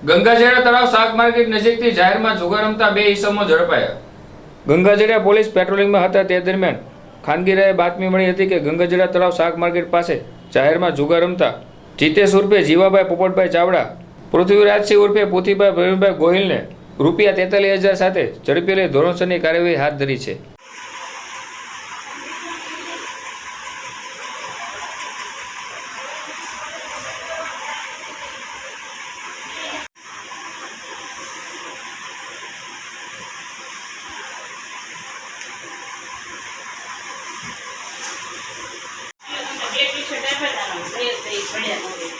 ગંગાજળા તળાવ શાક માર્કેટ નજીકથી જાહેરમાં જુગાર રમતા બે ઈસમો ઝડપાયા. ગંગાજળિયા પોલીસ પેટ્રોલિંગમાં હતા તે દરમિયાન ખાનગીરાએ બાતમી મળી હતી કે ગંગાજેડા તળાવ શાક માર્કેટ પાસે જાહેરમાં જુગાર રમતા જીતેશ ઉર્ફે જીવાભાઈ પોપટભાઈ ચાવડા, પૃથ્વીરાજસિંહ ઉર્ફે પુથીભાઈ પ્રવીણભાઈ ગોહિલને રૂપિયા તેતાલીસ હજાર સાથે ઝડપી લઈ ધોરણસરની કાર્યવાહી હાથ ધરી છે. ખજાનો પ્રયોગ કરી પડ્યા ન